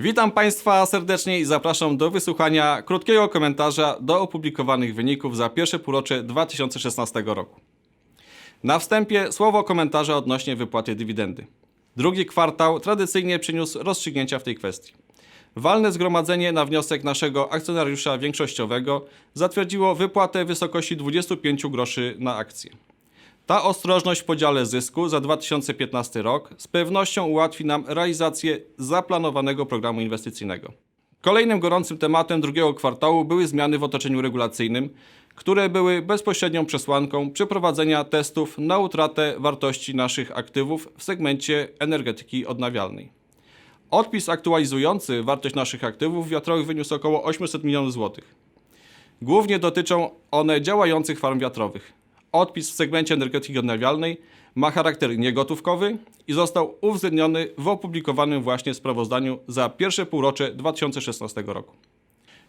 Witam Państwa serdecznie i zapraszam do wysłuchania krótkiego komentarza do opublikowanych wyników za pierwsze półrocze 2016 roku. Na wstępie słowo komentarza odnośnie wypłaty dywidendy. Drugi kwartał tradycyjnie przyniósł rozstrzygnięcia w tej kwestii. Walne zgromadzenie na wniosek naszego akcjonariusza większościowego zatwierdziło wypłatę w wysokości 25 groszy na akcję. Ta ostrożność w podziale zysku za 2015 rok z pewnością ułatwi nam realizację zaplanowanego programu inwestycyjnego. Kolejnym gorącym tematem drugiego kwartału były zmiany w otoczeniu regulacyjnym, które były bezpośrednią przesłanką przeprowadzenia testów na utratę wartości naszych aktywów w segmencie energetyki odnawialnej. Odpis aktualizujący wartość naszych aktywów wiatrowych wyniósł około 800 milionów złotych. Głównie dotyczą one działających farm wiatrowych. Odpis w segmencie energetyki odnawialnej ma charakter niegotówkowy i został uwzględniony w opublikowanym właśnie sprawozdaniu za pierwsze półrocze 2016 roku.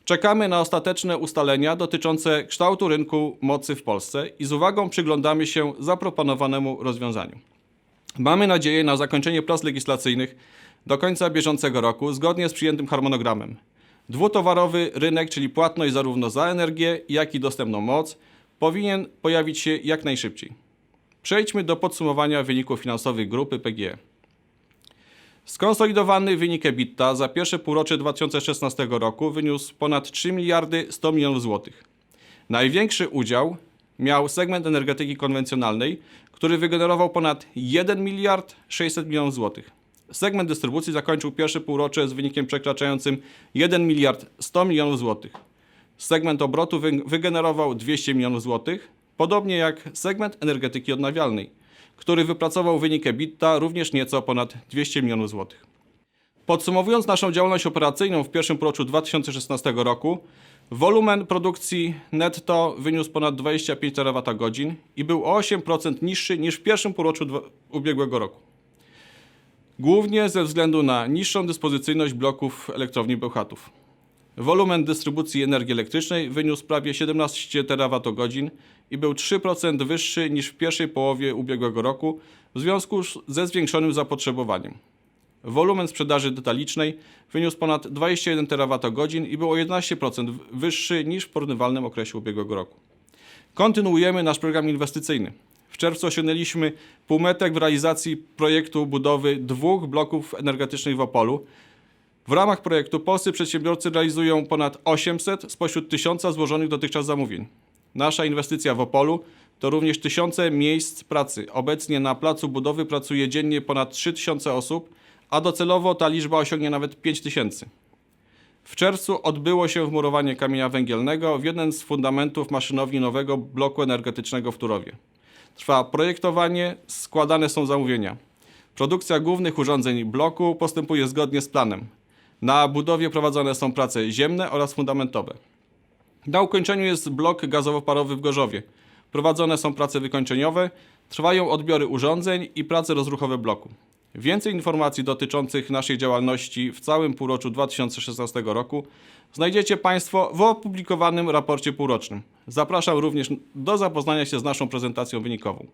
Czekamy na ostateczne ustalenia dotyczące kształtu rynku mocy w Polsce i z uwagą przyglądamy się zaproponowanemu rozwiązaniu. Mamy nadzieję na zakończenie prac legislacyjnych do końca bieżącego roku zgodnie z przyjętym harmonogramem. Dwutowarowy rynek, czyli płatność zarówno za energię, jak i dostępną moc, powinien pojawić się jak najszybciej. Przejdźmy do podsumowania wyników finansowych grupy PGE. Skonsolidowany wynik EBITDA za pierwsze półrocze 2016 roku wyniósł ponad 3 miliardy 100 milionów złotych. Największy udział miał segment energetyki konwencjonalnej, który wygenerował ponad 1 miliard 600 milionów złotych. Segment dystrybucji zakończył pierwsze półrocze z wynikiem przekraczającym 1 miliard 100 milionów złotych. Segment obrotu wy- wygenerował 200 milionów złotych, podobnie jak segment energetyki odnawialnej, który wypracował wynik EBITDA również nieco ponad 200 milionów złotych. Podsumowując naszą działalność operacyjną w pierwszym półroczu 2016 roku, wolumen produkcji netto wyniósł ponad 25 terawatogodzin i był o 8% niższy niż w pierwszym półroczu ubiegłego roku. Głównie ze względu na niższą dyspozycyjność bloków elektrowni Bełchatów. Wolumen dystrybucji energii elektrycznej wyniósł prawie 17 terawatogodzin i był 3% wyższy niż w pierwszej połowie ubiegłego roku w związku ze zwiększonym zapotrzebowaniem. Wolumen sprzedaży detalicznej wyniósł ponad 21 terawatogodzin i był o 11% wyższy niż w porównywalnym okresie ubiegłego roku. Kontynuujemy nasz program inwestycyjny. W czerwcu osiągnęliśmy półmetek w realizacji projektu budowy dwóch bloków energetycznych w Opolu. W ramach projektu polscy przedsiębiorcy realizują ponad 800 spośród 1000 złożonych dotychczas zamówień. Nasza inwestycja w Opolu to również tysiące miejsc pracy. Obecnie na placu budowy pracuje dziennie ponad 3000 osób, a docelowo ta liczba osiągnie nawet 5000. W czerwcu odbyło się wmurowanie kamienia węgielnego w jeden z fundamentów maszynowni nowego bloku energetycznego w Turowie. Trwa projektowanie, składane są zamówienia. Produkcja głównych urządzeń bloku postępuje zgodnie z planem. Na budowie prowadzone są prace ziemne oraz fundamentowe. Na ukończeniu jest blok gazowo-parowy w Gorzowie. Prowadzone są prace wykończeniowe, trwają odbiory urządzeń i prace rozruchowe bloku. Więcej informacji dotyczących naszej działalności w całym półroczu 2016 roku znajdziecie Państwo w opublikowanym raporcie półrocznym. Zapraszam również do zapoznania się z naszą prezentacją wynikową.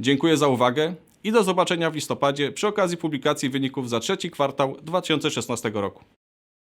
Dziękuję za uwagę i do zobaczenia w listopadzie przy okazji publikacji wyników za trzeci kwartał 2016 roku.